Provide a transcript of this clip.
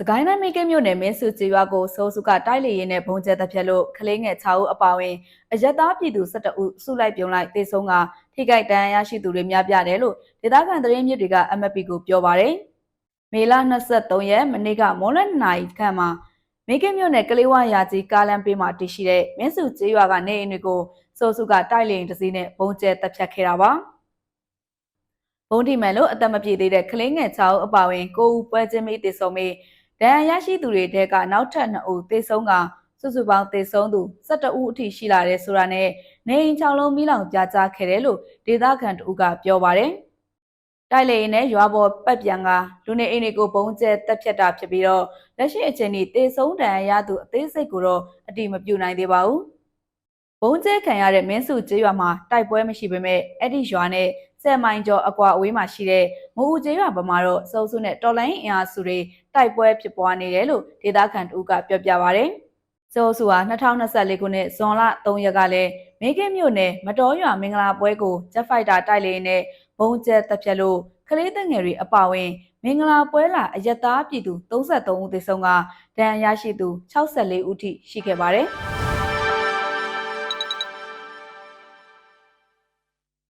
စကိုင်းတိုင်းမိကဲမြို့နယ်မင်းစုကျေးရွာကိုစိုးစုကတိုက်လေရင်နဲ့ဘုံကျဲတပ်ဖြတ်လို့ကလေးငယ်6ဦးအပါအဝင်အရက်သားပြည်သူ12ဦးစုလိုက်ပြုံလိုက်တေဆုံးကထိခိုက်ဒဏ်ရာရရှိသူတွေများပြားတယ်လို့ဒေသခံသတင်းမြစ်တွေက MFP ကိုပြောပါရယ်မေလ23ရက်မနေ့ကမော်လနိုင်ခန့်မှာမိကဲမြို့နယ်ကလေးဝရာကြီးကားလမ်းပေးမှာတည်ရှိတဲ့မင်းစုကျေးရွာကနေအိမ်တွေကိုစိုးစုကတိုက်လေရင်တစ်စီးနဲ့ဘုံကျဲတပ်ဖြတ်ခဲ့တာပါဘုံဒီမယ်လို့အသက်မပြည့်သေးတဲ့ကလေးငယ်6ဦးအပါအဝင်9ဦးပွဲချင်းမိတေဆုံးပြီး ဒဏ်ရာရရှိသူတွေတဲကနောက်ထပ်2ဦးသေဆုံးကစုစုပေါင်းသေဆုံးသူ12ဦးအထိရှိလာတယ်ဆိုတာနဲ့နေအိမ်6လုံးမိလောင်ပြကြားခဲ့တယ်လို့ဒေသခံတဦးကပြောပါတယ်။တိုက်လေရင်နဲ့ရွာပေါ်ပတ်ပြန်ကလူနေအိမ်တွေကိုပုံကျဲတက်ဖြတ်တာဖြစ်ပြီးတော့လက်ရှိအချိန်ထိသေဆုံးဒဏ်ရာရသူအသေးစိတ်ကိုတော့အတိမပြုနိုင်သေးပါဘူး။ဘုံကျဲခံရတဲ့မင်းစုကျေးရွာမှာတိုက်ပွဲမရှိပေမဲ့အဲ့ဒီရွာနဲ့ ဆယ်မိုင်ကျော်အကွာအဝေးမှာရှိတဲ့မူဦးကျေးရွာဘက်မှာတော့စုံစုနဲ့တော်လိုင်းအင်အားစုတွေတိုက်ပွဲဖြစ်ပွားနေတယ်လို့ဒေသခံတူကပြောပြပါဗျ။စုံစုဟာ2024ခုနှစ်ဇွန်လ3ရက်ကလည်းမေကင်းမြို့နယ်မတော်ရွာမင်္ဂလာပွဲကိုဂျက်ဖိုက်တာတိုက်လေနဲ့ဘုံကျဲတပ်ဖြတ်လို့ကလေးတငယ်တွေအပါဝင်မင်္ဂလာပွဲလာအယက်သားပြည်သူ33ဦးသေဆုံးကဒဏ်ရာရရှိသူ64ဦးထိရှိခဲ့ပါတယ်။